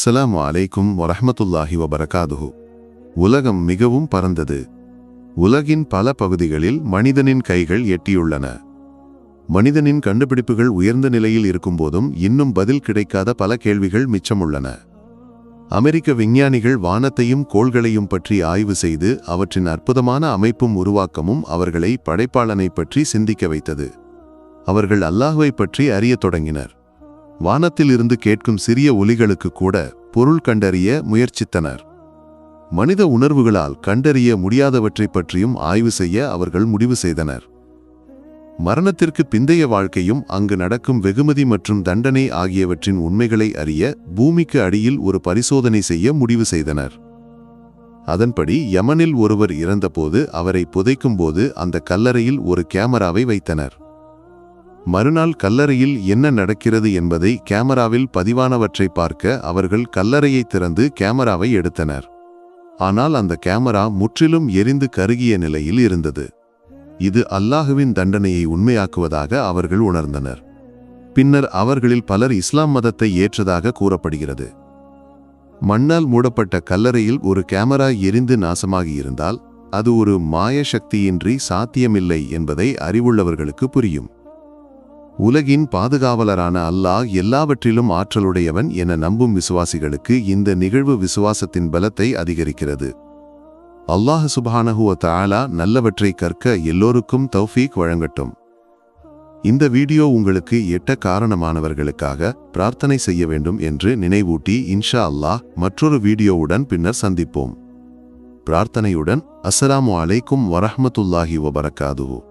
அஸ்ஸலாமு அலைக்கும் வரஹ்மத்துல்லாஹி வபரகாதுஹு. உலகம் மிகவும் பரந்தது. உலகின் பல பகுதிகளில் மனிதனின் கைகள் எட்டியுள்ளன. மனிதனின் கண்டுபிடிப்புகள் உயர்ந்த நிலையில் இருக்கும்போதும் இன்னும் பதில் கிடைக்காத பல கேள்விகள் மிச்சமுள்ளன. அமெரிக்க விஞ்ஞானிகள் வானத்தையும் கோள்களையும் பற்றி ஆய்வு செய்து அவற்றின் அற்புதமான அமைப்பும் உருவாக்கமும் அவர்களை படைப்பாளனை பற்றி சிந்திக்க வைத்தது. அவர்கள் அல்லாஹுவை பற்றி அறியத் தொடங்கினர். வானத்திலிருந்து கேட்கும் சிறிய ஒலிகளுக்கு கூட பொருள் கண்டறிய முயற்சித்தனர். மனித உணர்வுகளால் கண்டறிய முடியாதவற்றைப் பற்றியும் ஆய்வு செய்ய அவர்கள் முடிவு செய்தனர். மரணத்திற்கு பிந்தைய வாழ்க்கையும் அங்கு நடக்கும் வெகுமதி மற்றும் தண்டனை ஆகியவற்றின் உண்மைகளை அறிய பூமிக்கு அடியில் ஒரு பரிசோதனை செய்ய முடிவு செய்தனர். அதன்படி யமனில் ஒருவர் இறந்தபோது அவரை புதைக்கும்போது அந்த கல்லறையில் ஒரு கேமராவை வைத்தனர். மறுநாள் கல்லறையில் என்ன நடக்கிறது என்பதை கேமராவில் பதிவானவற்றை பார்க்க அவர்கள் கல்லறையை திறந்து கேமராவை எடுத்தனர். ஆனால் அந்த கேமரா முற்றிலும் எரிந்து கருகிய நிலையில் இருந்தது. இது அல்லாஹுவின் தண்டனையை உண்மையாக்குவதாக அவர்கள் உணர்ந்தனர். பின்னர் அவர்களில் பலர் இஸ்லாம் மதத்தை ஏற்றதாக கூறப்படுகிறது. மண்ணால் மூடப்பட்ட கல்லறையில் ஒரு கேமரா எரிந்து நாசமாகியிருந்தால் அது ஒரு மாய சக்தியின்றி சாத்தியமில்லை என்பதை அறிவுள்ளவர்களுக்கு புரியும். உலகின் பாதுகாவலரான அல்லாஹ் எல்லாவற்றிலும் ஆற்றலுடையவன் என நம்பும் விசுவாசிகளுக்கு இந்த நிகழ்வு விசுவாசத்தின் பலத்தை அதிகரிக்கிறது. அல்லாஹ் சுபானஹுவ தாலா நல்லவற்றை கற்க எல்லோருக்கும் தௌஃபீக் வழங்கட்டும். இந்த வீடியோ உங்களுக்கு எட்ட காரணமானவர்களுக்காக பிரார்த்தனை செய்ய வேண்டும் என்று நினைவூட்டி இன்ஷா அல்லாஹ் மற்றொரு வீடியோவுடன் பின்னர் சந்திப்போம். பிரார்த்தனையுடன் அஸ்ஸலாமு அலைக்கும் வரஹமத்துல்லாஹி வபரகாதுஹு.